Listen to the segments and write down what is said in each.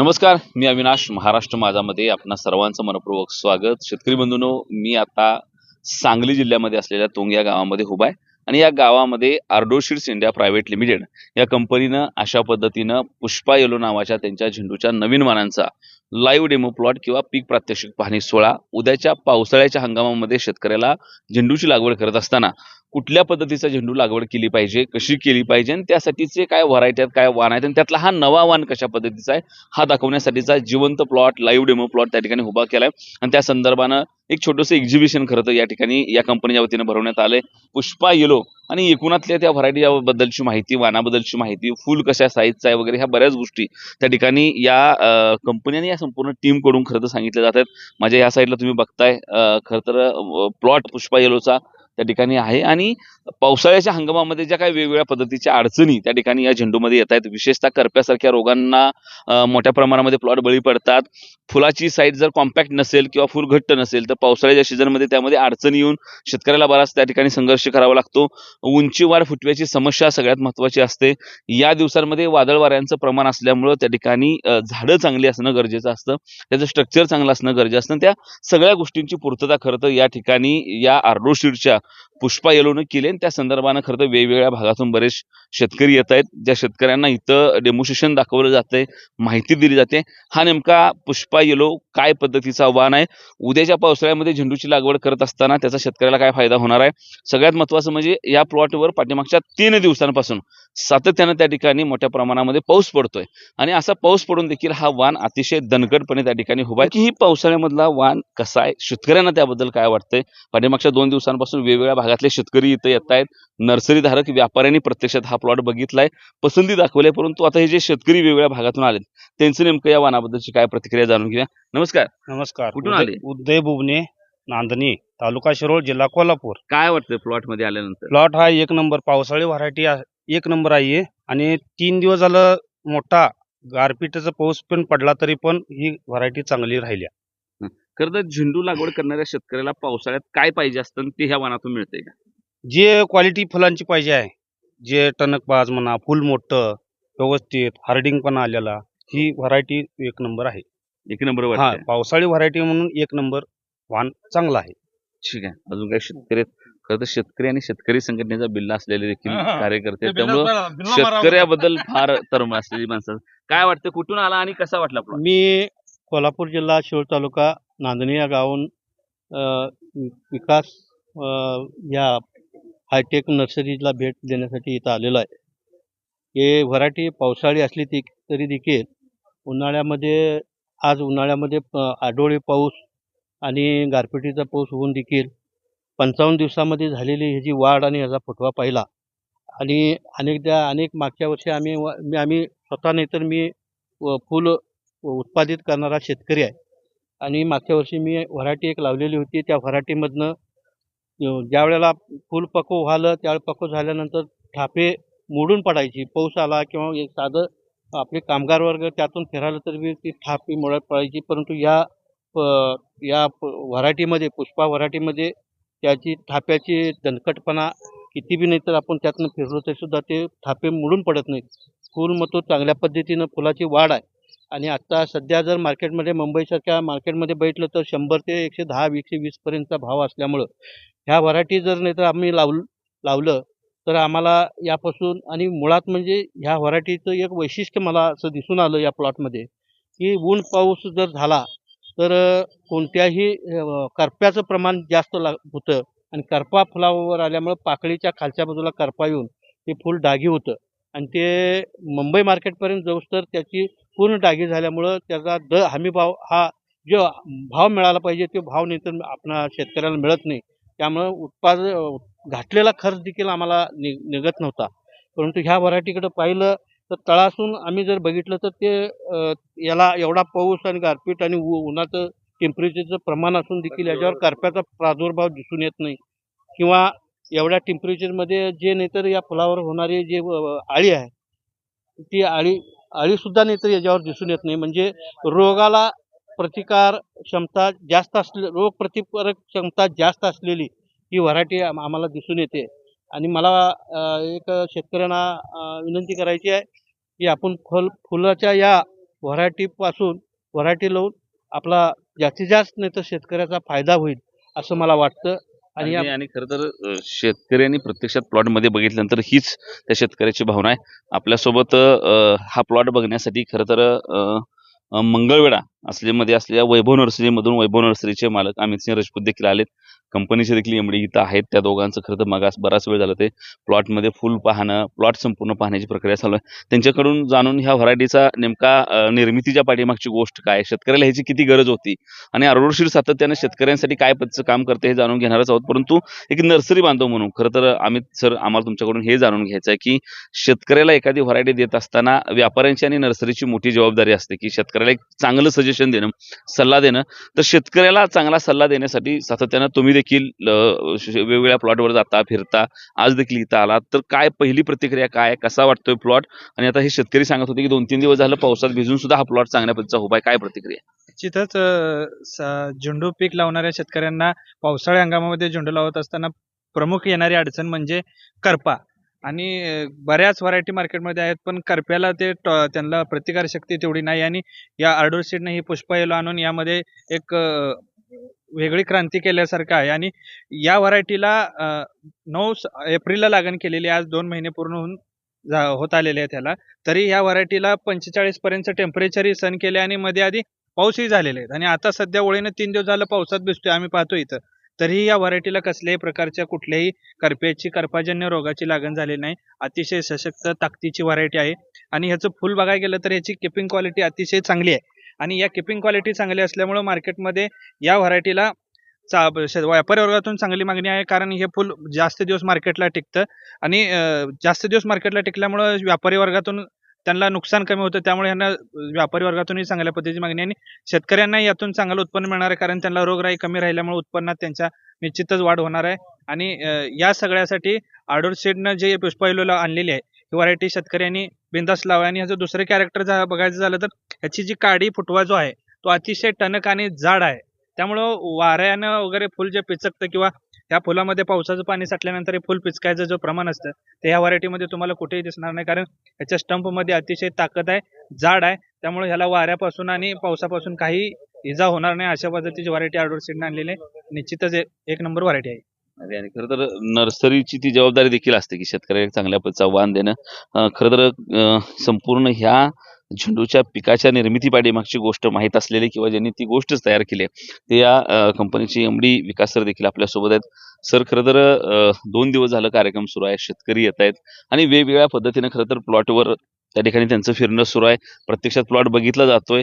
नमस्कार मी अविनाश महाराष्ट्र माझामध्ये आपणा सर्वांचं मनपूर्वक स्वागत. शेतकरी बंधूंनो मी आता सांगली जिल्ह्यामध्ये असलेल्या तोंग या गावामध्ये उभा आहे आणि या गावामध्ये आर्डोशीड्स इंडिया प्रायव्हेट लिमिटेड या कंपनीनं अशा पद्धतीनं पुष्पा येलो नावाच्या त्यांच्या झेंडूच्या नवीन वाणांचा लाईव्ह डेमो प्लॉट किंवा पीक प्रात्यक्षिक पाहणी सोहळा उद्याच्या पावसाळ्याच्या हंगामामध्ये शेतकऱ्याला झेंडूची लागवड करत असताना कुठल्या पद्धतीचा झेंडू लागवड केली पाहिजे कशी केली पाहिजे आणि त्यासाठीचे काय व्हरायटी आहेत काय वाण आहेत आणि त्यातला हा नवा वाण कशा पद्धतीचा आहे हा दाखवण्यासाठीचा जिवंत प्लॉट लाईव्ह डेमो प्लॉट त्या ठिकाणी उभा केला आहे आणि त्या संदर्भानं एक छोटंसं एक्झिबिशन खरं तर या ठिकाणी या कंपनीच्या वतीनं भरवण्यात आलंय. पुष्पा येलो आणि एकूणातल्या त्या व्हरायटी बद्दलची माहिती वानाबद्दलची माहिती फुल कशा साईजचा आहे वगैरे ह्या बऱ्याच गोष्टी त्या ठिकाणी या कंपनी आणि या संपूर्ण टीमकडून खरं तर सांगितल्या जातात माझ्या या साईडला तुम्ही बघताय खरं तर प्लॉट पुष्पा येलोचा. त्या ठिकाणी आहे. आणि पावसाळ्याच्या हंगामामध्ये ज्या काही वेगवेगळ्या पद्धतीच्या अडचणी त्या ठिकाणी या झेंडूमध्ये येत आहेत विशेषतः करप्यासारख्या रोगांना मोठ्या प्रमाणामध्ये प्लॉट बळी पडतात. फुलाची साईज जर कॉम्पॅक्ट नसेल किंवा फुल घट्ट नसेल तर पावसाळ्याच्या सीझनमध्ये त्यामध्ये अडचणी येऊन शेतकऱ्याला बराच त्या ठिकाणी संघर्ष करावा लागतो. उंची वाढ फुटव्याची समस्या सगळ्यात महत्वाची असते. या दिवसांमध्ये वादळ वाऱ्यांचं प्रमाण असल्यामुळं त्या ठिकाणी झाडं चांगली असणं गरजेचं असतं. त्याचं स्ट्रक्चर चांगलं असणं गरजेचं असतं. त्या सगळ्या गोष्टींची पूर्तता खरं तर या ठिकाणी या आर्डोशीडच्या पुष्पा येलोनं केली आणि त्या संदर्भानं खरं तर वेगवेगळ्या भागातून बरेच शेतकरी येत आहेत. ज्या शेतकऱ्यांना इथं डेमोस्ट्रेशन दाखवलं जातंय माहिती दिली जाते. हा नेमका पुष्पा येलो काय पद्धतीचा आव्हान आहे? उद्याच्या पावसाळ्यामध्ये झेंडूची लागवड करत असताना त्याचा शेतकऱ्याला काय फायदा होणार आहे? सगळ्यात महत्त्वाचं म्हणजे या प्लॉटवर पाठीमागच्या तीन दिवसांपासून सातत्यानं त्या ठिकाणी मोठ्या प्रमाणामध्ये पाऊस पडतोय. आणि असा पाऊस पडून देखील हा वाण अतिशय दणकटपणे त्या ठिकाणी उभा आहे. की ही पावसाळ्यामधला वाण कसा आहे? शेतकऱ्यांना त्याबद्दल काय वाटतंय? पाठीमागच्या दोन दिवसांपासून वेगवेगळ्या भागातले शेतकरी इथं येत आहेत. नर्सरी धारक व्यापाऱ्यांनी प्रत्यक्षात हा प्लॉट बघितलाय. पसंती दाखवली परंतु आता हे जे शेतकरी वेगवेगळ्या भागातून आलेत त्यांचं नेमकं या वाणाबद्दलची काय प्रतिक्रिया जाणून घेऊया? नमस्कार. नमस्कार. कुठून आले? उदय बुबने नांदणी तालुका शिरोळ जिल्हा कोल्हापूर. काय वाटतंय प्लॉटमध्ये आल्यानंतर? प्लॉट हा एक नंबर पावसाळी व्हरायटी एक नंबर आहे आणि तीन दिवस झालं मोठा गारपीटचा पाऊस पण पडला तरी पण ही व्हरायटी चांगली राहिली खरं तर झेंडू लागवड करणाऱ्या शेतकऱ्याला पावसाळ्यात काय पाहिजे असतं ते ह्या वाणातून मिळतंय का? जे क्वालिटी फुलांची पाहिजे आहे. जे टणकबाज म्हणा फुल मोठं व्यवस्थित हार्डिंग पण आलेला ही व्हरायटी एक नंबर आहे. एक नंबर हा पावसाळी व्हरायटी म्हणून एक नंबर वाण चांगला आहे. ठीक आहे. अजून काही शेतकरी? खरं तर शेतकरी आणि शेतकरी संघटनेचा बिल्ला असलेले देखील हा, हा. कार्यकर्ते. त्यामुळं शेतकऱ्याबद्दल फार तरुण असलेली माणसं काय वाटतं कुठून आला आणि कसा वाटला मी कोल्हापूर जिल्हा शिरोळ तालुका नांदणी या गावाहून अ, विकास अ, या हायटेक नर्सरीला भेट देण्यासाठी इथं आलेलो आहे हे व्हरायटी पावसाळी असली ती तरी देखील उन्हाळ्यामध्ये आज उन्हाळ्यामध्ये प- आडोळी पाऊस आणि गारपिटीचा पाऊस होऊन देखील पंचावन्न दिवसामध्ये झालेली ह्याची वाढ आणि ह्याचा फुटवा पाहिला. आणि अनेकदा अनेक मागच्या वर्षी आम्ही व- मी आम्ही स्वतः नाही तर मी व फुल उत्पादित करणारा शेतकरी आहे. आणि मागच्या वर्षी मी व्हरायटी एक लावलेली होती. त्या व्हरायटीमधनं ज्या वेळेला फुल पको व्हालं त्यावेळेला पको झाल्यानंतर थापे मोडून पडायची. पाऊस आला किंवा एक साधं आपले कामगार वर्ग त्यातून फिरायला तर बी ती थापी मोडत पडायची. परंतु या प- या व्हरायटीमध्ये पुष्पा व्हरायटीमध्ये त्याची थाप्याची दणकटपणा किती बी नाही तर आपण त्यातनं फिरलो तरीसुद्धा ते थापे मोडून पडत नाहीत. फुल मग तो चांगल्या पद्धतीनं फुलाची वाढ आहे. आणि आत्ता सध्या जर मार्केटमध्ये मुंबईसारख्या मार्केटमध्ये बैठलं तर शंभर ते एकशे दहा एकशे वीसपर्यंतचा भाव असल्यामुळं ह्या व्हरायटी जर नाही तर आम्ही लाव लावलं तर आम्हाला यापासून आणि मुळात म्हणजे ह्या व्हरायटीचं एक वैशिष्ट्य मला असं दिसून आलं या प्लॉटमध्ये की ऊन पाऊस जर झाला तर कोणत्याही करप्याचं प्रमाण जास्त लाग होतं आणि करपा फुलावर आल्यामुळं पाकळीच्या खालच्या बाजूला करपा येऊन ते फुल डागी होतं. आणि ते मुंबई मार्केटपर्यंत जाऊस तर त्याची पूर्ण डागी झाल्यामुळं त्याचा द हमीभाव हा जो भाव मिळाला पाहिजे तो भाव नाही तर आपणा शेतकऱ्याला मिळत नाही. त्यामुळं उत्पाद घातलेला खर्च देखील आम्हाला नि निघत नव्हता. परंतु ह्या व्हरायटीकडं पाहिलं तर तळासून आम्ही जर बघितलं तर ते याला एवढा पाऊस आणि गारपीट आणि उन्हाचं टेम्परेचरचं प्रमाण असून देखील याच्यावर करप्याचा प्रादुर्भाव दिसून येत नाही. किंवा एवढ्या टेम्परेचरमध्ये जे नाहीतर या फुलावर होणारी जे आळी आहे ती आळी आळीसुद्धा नाहीतर याच्यावर दिसून येत नाही. म्हणजे रोगाला प्रतिकार क्षमता जास्त असले रोग प्रतिकारक क्षमता जास्त असलेली ही व्हरायटी आम्हाला दिसून येते. आणि मला एक शेतकऱ्यांना विनंती करायची आहे की आपण फल फुलाच्या या व्हरायटीपासून व्हरायटी लावून आपला जास्तीत जास्त नाही तर शेतकऱ्याचा फायदा होईल असं मला वाटतं. आणि आणि खरं तर शेतकऱ्यांनी प्रत्यक्षात प्लॉटमध्ये बघितल्यानंतर हीच त्या शेतकऱ्याची भावना आहे. आपल्यासोबत हा प्लॉट बघण्यासाठी खरं तर मंगळवेढा असलेमध्ये असलेल्या वैभव नर्सरीमधून वैभव नर्सरीचे मालक अमित सिंह राजपूत देखील आलेत. कंपनीचे देखील एमडी इथं आहेत. त्या दोघांचं खरं तर मगास बराच वेळ झाला ते प्लॉटमध्ये फुल पाहणं प्लॉट संपूर्ण पाहण्याची प्रक्रिया चालू आहे. त्यांच्याकडून जाणून ह्या व्हरायटीचा नेमका निर्मितीच्या पाठीमागची गोष्ट काय? शेतकऱ्याला ह्याची किती गरज होती? आणि अरोडशीर सातत्यानं शेतकऱ्यांसाठी काय पद्धतीचं काम करते हे जाणून घेणारच आहोत. परंतु एक नर्सरी बांधव म्हणून खरं तर अमित सर आम्हाला तुमच्याकडून हे जाणून घ्यायचं आहे की शेतकऱ्याला एखादी व्हरायटी देत असताना व्यापाऱ्यांची आणि नर्सरीची मोठी जबाबदारी असते की शेतकऱ्याला एक चांगलं सजेशन देणं सल्ला देणं. तर शेतकऱ्याला चांगला सल्ला देण्यासाठी सातत्यानं तुम्ही देखील वेगवेगळ्या प्लॉटवर जाता फिरता आज देखील इथं आला तर काय पहिली प्रतिक्रिया काय कसा वाटतोय प्लॉट? आणि आता हे शेतकरी सांगत होते की दोन तीन दिवस झालं पावसात भिजून सुद्धा हा प्लॉट चांगल्या पद्धतीचा उपाय काय प्रतिक्रिया? निश्चितच झेंडू पीक लावणाऱ्या शेतकऱ्यांना पावसाळी हंगामामध्ये झेंडू लावत असताना प्रमुख येणारी अडचण म्हणजे करपा. आणि बऱ्याच व्हरायटी मार्केटमध्ये आहेत पण करप्याला ते ट- त्यांना प्रतिकारशक्ती तेवढी नाही आणि या आर्डोर सीडने ही पुष्पा येलो आणून यामध्ये एक वेगळी क्रांती केल्यासारखं आहे. आणि या व्हरायटीला नऊ एप्रिलला लागण केलेली आज दोन महिने पूर्ण होऊन होत आलेले आहे त्याला तरी ह्या व्हरायटीला पंचेचाळीस पर्यंत टेम्परेचरही सण केले आणि मध्ये आधी पाऊसही झालेले आहेत आणि आता सध्या ओळीने तीन दिवस झालं पावसात भिजतोय. आम्ही पाहतो इथं. तरीही या व्हरायटीला कसल्याही प्रकारच्या कुठल्याही करप्याची करपाजन्य रोगाची लागण झालेली नाही. अतिशय सशक्त ताकदीची व्हरायटी आहे. आणि ह्याचं फुल बघायला गेलं तर ह्याची किपिंग क्वालिटी अतिशय चांगली आहे. आणि या किपिंग क्वालिटी चांगली असल्यामुळं मार्केटमध्ये या व्हरायटीला चा श- व्यापारी वर्गातून चांगली मागणी आहे. कारण हे फुल जास्त दिवस मार्केटला टिकतं. आणि जास्त दिवस मार्केटला टिकल्यामुळं व्यापारी वर्गातून त्यांना नुकसान कमी होतं. त्यामुळे यांना व्यापारी वर्गातूनही चांगल्या पद्धतीची मागणी आणि शेतकऱ्यांना यातून चांगलं उत्पन्न मिळणार आहे. कारण त्यांना रोगराई कमी राहिल्यामुळे उत्पन्नात त्यांच्या निश्चितच वाढ होणार आहे. आणि या सगळ्यासाठी आडोर शेडनं जे पुष्पायलोला आणलेली आहे ही व्हरायटी शेतकऱ्यांनी बिंदास लावा आणि ह्याचं दुसरं कॅरेक्टर बघायचं झालं तर ह्याची जी काडी फुटवा जो आहे तो अतिशय टणक आणि जाड आहे. त्यामुळं वाऱ्यानं वगैरे फुल जे पिचकतं किंवा ह्या फुलामध्ये पावसाचं पाणी साठल्यानंतर हे फुल पिचकायचं जो प्रमाण असतं ते ह्या व्हरायटीमध्ये तुम्हाला कुठेही दिसणार नाही. कारण ह्याच्या स्टंपमध्ये अतिशय ताकद आहे जाड आहे. त्यामुळे ह्याला वाऱ्यापासून आणि पावसापासून काही इजा होणार नाही अशा पद्धतीची व्हरायटी आडोर सीडने आणलेली आहे. निश्चितच एक- नंबर व्हरायटी आहे. अरे आणि खरं तर नर्सरीची ती जबाबदारी देखील असते की शेतकऱ्याला चांगल्या पद्धतीचा वाण देणं. खरं तर संपूर्ण ह्या झेंडूच्या पिकाच्या निर्मिती पाठीमागची गोष्ट माहीत असलेली किंवा ज्यांनी ती गोष्टच तयार केली आहे ते या अं, एमडी विकास सर देखील आपल्यासोबत आहेत. सर खरं तर दोन दिवस झालं कार्यक्रम सुरू आहे शेतकरी येत आहेत आणि वेगवेगळ्या पद्धतीने खरं तर प्लॉटवर त्या ठिकाणी त्यांचं फिरणं सुरू आहे. प्रत्यक्षात प्लॉट बघितला जातोय.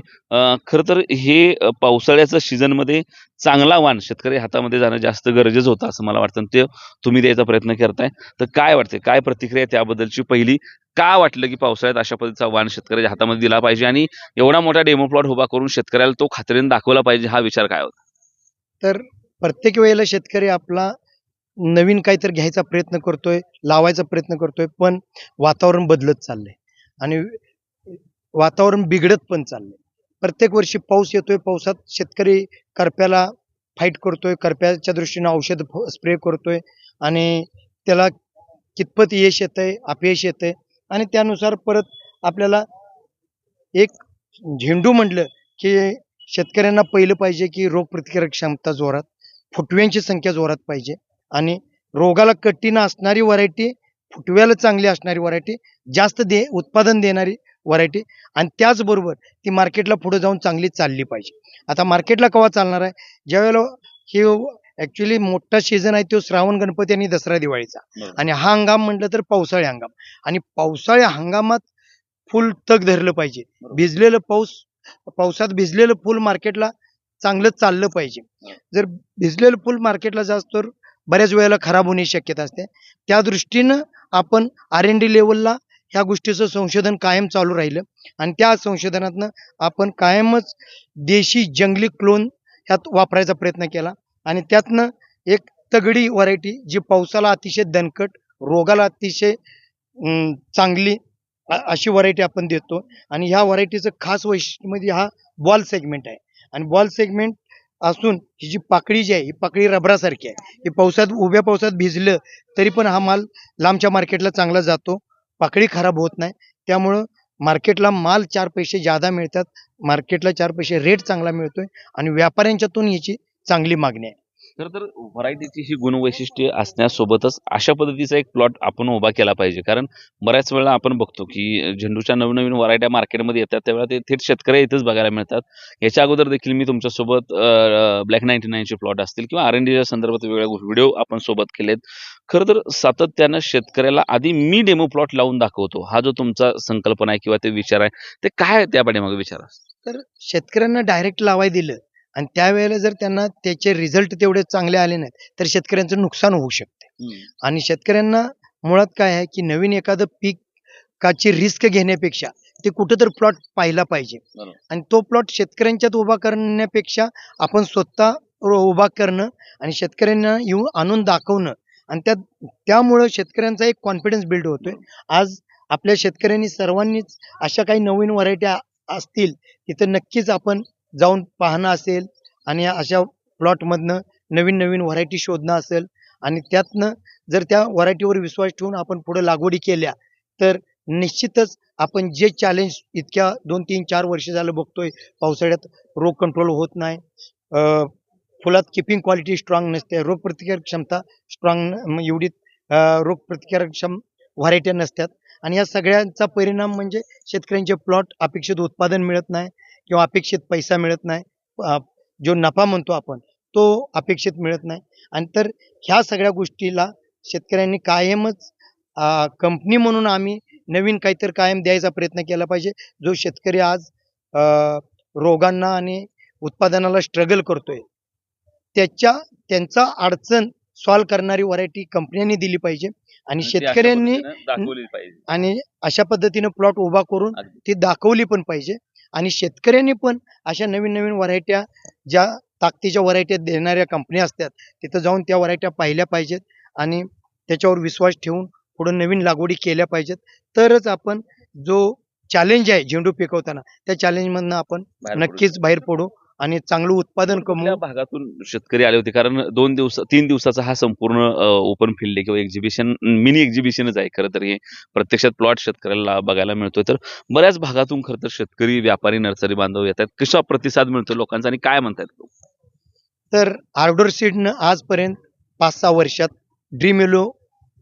खरं तर हे पावसाळ्याचं सीझनमध्ये चांगला वाण शेतकरी हातामध्ये जाणं जास्त गरजेचं होतं असं मला वाटतं. ते तुम्ही द्यायचा प्रयत्न करताय. तर काय वाटते काय प्रतिक्रिया त्याबद्दलची पहिली? का वाटलं की पावसाळ्यात अशा पद्धतीचा वाण शेतकऱ्याच्या हातामध्ये दिला पाहिजे? आणि एवढा मोठा डेमो प्लॉट उभा करून शेतकऱ्याला तो खात्रीने दाखवला पाहिजे हा विचार काय होता? तर प्रत्येक वेळेला शेतकरी आपला नवीन काहीतरी घ्यायचा प्रयत्न करतोय लावायचा प्रयत्न करतोय पण वातावरण बदलत चाललंय. आणि वातावरण बिघडत पण चाललंय. प्रत्येक वर्षी पाऊस येतोय पावसात शेतकरी करप्याला फाईट करतोय करप्याच्या दृष्टीने औषध स्प्रे करतोय आणि त्याला कितपत यश येतंय अपयश येतंय आणि त्यानुसार परत आपल्याला एक झेंडू म्हटलं की शेतकऱ्यांना पहिलं पाहिजे की रोगप्रतिकारक क्षमता जोरात फुटव्यांची संख्या जोरात पाहिजे आणि रोगाला कठीण असणारी व्हरायटी फुटव्याला चांगली असणारी व्हरायटी जास्त दे उत्पादन देणारी व्हरायटी आणि त्याचबरोबर ती मार्केटला पुढे जाऊन चांगली चालली पाहिजे. आता मार्केटला केव्हा चालणार आहे? ज्यावेळेला हे ॲक्च्युली मोठा सीझन आहे तो श्रावण गणपती आणि दसरा दिवाळीचा. आणि हा हंगाम म्हटलं तर पावसाळी हंगाम. आणि पावसाळी हंगामात फुल तग धरलं पाहिजे. भिजलेलं पाऊस पावसात भिजलेलं फुल मार्केटला चांगलं चाललं पाहिजे. जर भिजलेलं फुल मार्केटला जास्त तर बऱ्याच वेळेला खराब होण्याची शक्यता असते. त्या दृष्टीनं आपण आर एन डी लेवलला ह्या गोष्टीचं संशोधन कायम चालू राहिलं. आणि त्या संशोधनातनं आपण कायमच देशी जंगली क्लोन ह्यात वापरायचा प्रयत्न केला. आणि त्यातनं एक तगडी व्हरायटी जी पावसाला अतिशय दणकट रोगाला अतिशय चांगली अशी व्हरायटी आपण देतो. आणि ह्या व्हरायटीचं खास वैशिष्ट्य म्हणजे हा बॉल सेगमेंट आहे. आणि बॉल सेगमेंट असून ही जी पाकळी जी आहे ही पाकळी रबरासारखी आहे. ही पावसात उभ्या पावसात भिजलं तरी पण हा माल लांबच्या मार्केटला चांगला जातो. पाकळी खराब होत नाही. त्यामुळं मार्केटला माल चार पैसे जादा मिळतात मार्केटला चार पैसे रेट चांगला मिळतोय आणि व्यापाऱ्यांच्यातून याची चांगली मागणी आहे. खरं तर व्हरायटीची ही गुणवैशिष्ट्ये असण्यासोबतच अशा पद्धतीचा एक प्लॉट आपण उभा केला पाहिजे. कारण बऱ्याच वेळा आपण बघतो की झेंडूच्या नवनवीन व्हरायट्या मार्केटमध्ये येतात त्यावेळेला ते थेट शेतकरी इथेच बघायला मिळतात. याच्या अगोदर देखील मी तुमच्यासोबत ब्लॅक नाईन्टी नाईनचे प्लॉट असतील किंवा आर एन डीच्या संदर्भात वेगळ्या व्हिडिओ आपण सोबत केलेत. खरं तर सातत्यानं शेतकऱ्याला आधी मी डेमो प्लॉट लावून दाखवतो. हा जो तुमचा संकल्पना आहे किंवा ते विचार आहे ते काय त्या पाठीमागे विचार? तर शेतकऱ्यांना डायरेक्ट लावाय दिलं. आणि त्यावेळेला जर त्यांना त्याचे रिझल्ट तेवढे चांगले आले नाहीत तर शेतकऱ्यांचं नुकसान होऊ शकते. आणि शेतकऱ्यांना मुळात काय आहे की नवीन एखादं पिकाची रिस्क घेण्यापेक्षा ते कुठं तर प्लॉट पाहिला पाहिजे. आणि तो प्लॉट शेतकऱ्यांच्यात उभा करण्यापेक्षा आपण स्वतः उभा करणं आणि शेतकऱ्यांना येऊन आणून दाखवणं आणि त्या त्यामुळं शेतकऱ्यांचा एक कॉन्फिडन्स बिल्ड होतोय. आज आपल्या शेतकऱ्यांनी सर्वांनीच अशा काही नवीन व्हरायट्या असतील तिथं नक्कीच आपण जाऊन पाहणं असेल आणि अशा प्लॉटमधनं नवीन नवीन व्हरायटी शोधणं असेल आणि त्यातनं जर त्या व्हरायटीवर विश्वास ठेवून आपण पुढे लागवडी केल्या तर निश्चितच आपण जे चॅलेंज इतक्या दोन तीन चार वर्ष झालं बघतोय पावसाळ्यात रोग कंट्रोल होत नाही. फुलात किपिंग क्वालिटी स्ट्रॉंग नसते रोगप्रतिकारक क्षमता स्ट्रॉंग एवढी रोगप्रतिकारक्षम क्षम व्हरायट्या नसतात. आणि या सगळ्यांचा परिणाम म्हणजे शेतकऱ्यांचे प्लॉट अपेक्षित उत्पादन मिळत नाही किंवा अपेक्षित पैसा मिळत नाही जो नफा म्हणतो आपण तो अपेक्षित मिळत नाही. आणि तर ह्या सगळ्या गोष्टीला शेतकऱ्यांनी कायमच कंपनी म्हणून आम्ही नवीन काहीतरी कायम द्यायचा प्रयत्न केला पाहिजे जो शेतकरी आज रोगांना आणि उत्पादनाला स्ट्रगल करतोय. त्याच्या त्यांचा अडचण सॉल्व्ह करणारी व्हरायटी कंपन्यांनी दिली पाहिजे आणि शेतकऱ्यांनी आणि अशा पद्धतीनं प्लॉट उभा करून. ती दाखवली पण पाहिजे. आणि शेतकऱ्यांनी पण अशा नवीन नवीन व्हरायट्या ज्या ताकदीच्या व्हरायट्या देणाऱ्या कंपन्या असतात तिथं जाऊन त्या व्हरायट्या पाहिल्या पाहिजेत आणि त्याच्यावर विश्वास ठेवून पुढे नवीन लागवडी केल्या पाहिजेत. तरच आपण जो चॅलेंज आहे झेंडू पिकवताना त्या चॅलेंजमधनं आपण नक्कीच बाहेर पडू. आणि चांगलं उत्पादन कमवू भागातून शेतकरी आले होते? कारण दोन दिवस तीन दिवसाचा हा संपूर्ण ओपन फील्ड आहे किंवा एक्झिबिशन मिनी एक्झिबिशनच आहे. खरं तर हे प्रत्यक्षात प्लॉट शेतकऱ्याला बघायला मिळतोय. तर बऱ्याच भागातून खरं तर शेतकरी व्यापारी नर्सरी बांधव येतात कसा प्रतिसाद मिळतो लोकांचा आणि काय म्हणतात तर आर्डर सीडनं आजपर्यंत पाच सहा वर्षात dream yellow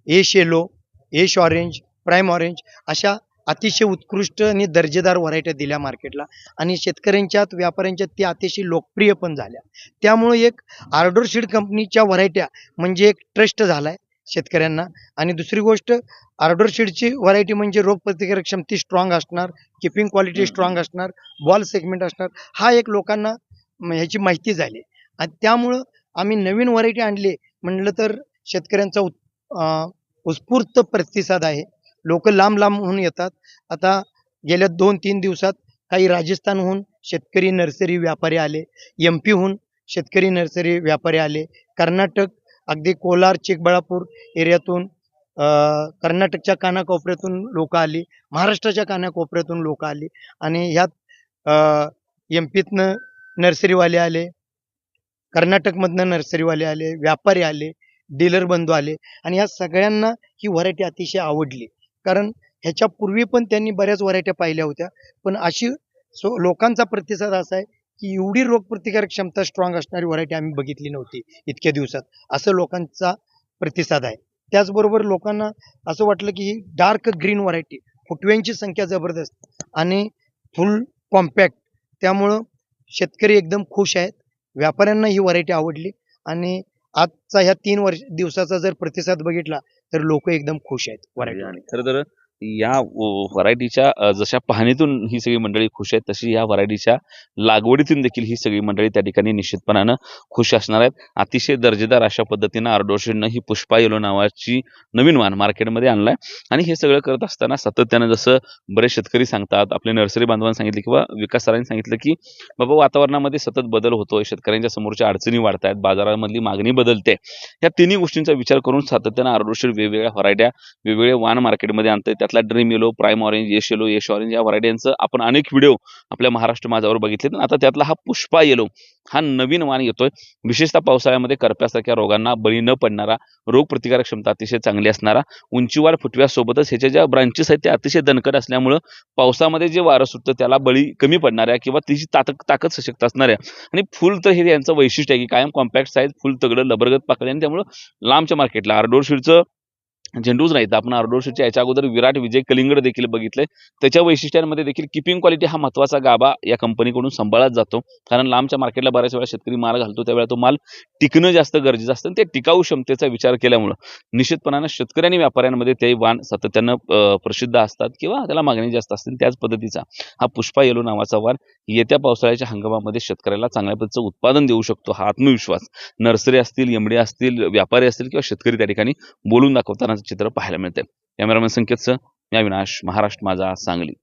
ash yellow ash orange prime orange अशा अतिशय उत्कृष्ट आणि दर्जेदार व्हरायट्या दिल्या मार्केटला. आणि शेतकऱ्यांच्यात व्यापाऱ्यांच्यात त्या अतिशय लोकप्रिय पण झाल्या. त्यामुळे एक आर्डर सीड कंपनीच्या व्हरायट्या म्हणजे एक ट्रस्ट झालाय शेतकऱ्यांना. आणि दुसरी गोष्ट आर्डर सीडची व्हरायटी म्हणजे रोग प्रतिकारक क्षमती स्ट्रॉंग असणार किपिंग क्वालिटी. स्ट्रॉंग असणार बॉल सेगमेंट असणार हा एक लोकांना ह्याची माहिती झाली. आणि त्यामुळं आम्ही नवीन व्हरायटी आणली. म्हणलं तर शेतकऱ्यांचा उत्स्फूर्त प्रतिसाद आहे. लोक लांब लांबहून येतात. आता गेल्या दोन तीन दिवसात काही राजस्थानहून शेतकरी नर्सरी व्यापारी आले एम पीहून शेतकरी नर्सरी व्यापारी आले. कर्नाटक अगदी कोलार चिकबळापूर एरियातून कर्नाटकच्या कानाकोपऱ्यातून लोक आली महाराष्ट्राच्या कानाकोपऱ्यातून लोक आली आणि ह्यात एम पीतनं नर्सरीवाले आले कर्नाटकमधनं नर्सरीवाले आले व्यापारी आले डीलर बंधू आले आणि या सगळ्यांना ही व्हरायटी अतिशय आवडली. कारण ह्याच्या पूर्वी पण त्यांनी बऱ्याच व्हरायट्या पाहिल्या होत्या. पण अशी सो लोकांचा प्रतिसाद असा आहे की एवढी रोगप्रतिकारक क्षमता स्ट्रॉंग असणारी व्हरायटी आम्ही बघितली नव्हती इतक्या दिवसात. असं लोकांचा प्रतिसाद आहे. त्याचबरोबर लोकांना असं वाटलं की ही डार्क ग्रीन व्हरायटी फुटव्यांची संख्या जबरदस्त आणि फुल कॉम्पॅक्ट त्यामुळं शेतकरी एकदम खुश आहेत. व्यापाऱ्यांना ही व्हरायटी आवडली आणि आजचा ह्या तीन वर्ष दिवसाचा जर प्रतिसाद बघितला तर लोक एकदम खुश आहेत. आणि खरं तर या व्हरायटीच्या जशा पाहणीतून ही सगळी मंडळी खुश आहेत तशी या व्हरायटीच्या लागवडीतून देखील ही सगळी मंडळी त्या ठिकाणी निश्चितपणानं खुश असणार आहेत. अतिशय दर्जेदार अशा पद्धतीनं आरडोशीनं ही पुष्पा येलो नावाची नवीन वाण मार्केटमध्ये आणलाय. आणि हे सगळं करत असताना सातत्यानं जसं बरेच शेतकरी सांगतात आपले नर्सरी बांधवांनी सांगितले किंवा विकास सरांनी सांगितलं की बाबा वातावरणामध्ये सतत बदल होतोय शेतकऱ्यांच्या समोरच्या अडचणी वाढत आहेत बाजारामधली मागणी बदलते. या तिन्ही गोष्टींचा विचार करून सातत्यानं आर्डोशीर वेगवेगळ्या व्हरायट्या वेगवेगळे वाण मार्केटमध्ये आणतात त्यातला dream yellow prime orange Yash yellow Yash orange या व्हरायटींचं आपण अनेक व्हिडिओ आपल्या महाराष्ट्र माझावर बघितले आता त्यातला हा पुष्पा येलो हा नवीन वाण येतोय. विशेषतः पावसाळ्यामध्ये करप्यासारख्या रोगांना बळी न पडणारा रोग प्रतिकारक क्षमता अतिशय चांगली असणारा उंचीवार फुटव्यासोबतच ह्याच्या ज्या ब्रांचेस आहेत त्या अतिशय दणकट असल्यामुळं पावसामध्ये जे वारं सुटतं त्याला बळी कमी पडणाऱ्या किंवा तिची ताकद ताकद सशक्त असणाऱ्या. आणि फुल तर हे यांचं वैशिष्ट्य आहे की कायम कॉम्पॅक्ट साईज फुल तगडं लबरगत पाकळी आणि त्यामुळं लांबच्या मार्केटला आरडोर शिडचं झेंडूच नाहीत. आपण आरडोरशीडच्या याच्या अगोदर विराट विजय कलिंगड देखील बघितले. त्याच्या वैशिष्ट्यांमध्ये देखील किपिंग क्वालिटी हा महत्त्वाचा गाभा या कंपनीकडून सांभाळत जातो. कारण लांबच्या मार्केटला बऱ्याच वेळा शेतकरी माल घालतो. त्यावेळेला तो माल टिकणं जास्त गरजेचं असतं आणि ते टिकाऊ क्षमतेचा विचार केल्यामुळं. निश्चितपणानं शेतकरी आणि व्यापाऱ्यांमध्ये ते वाण सातत्यानं प्रसिद्ध असतात किंवा त्याला मागणी जास्त असते. आणि त्याच पद्धतीचा हा पुष्पा येलो नावाचा वाण येत्या पावसाळ्याच्या हंगामामध्ये शेतकऱ्याला चांगल्या पद्धतीचं उत्पादन देऊ शकतो. हा आत्मविश्वास. नर्सरी असतील एमडी असतील व्यापारी असतील किंवा शेतकरी त्या ठिकाणी बोलून दाखवताना चित्र पाहायला मिळते कॅमेरामॅन संकेतचं मी अविनाश. महाराष्ट्र माझा सांगली.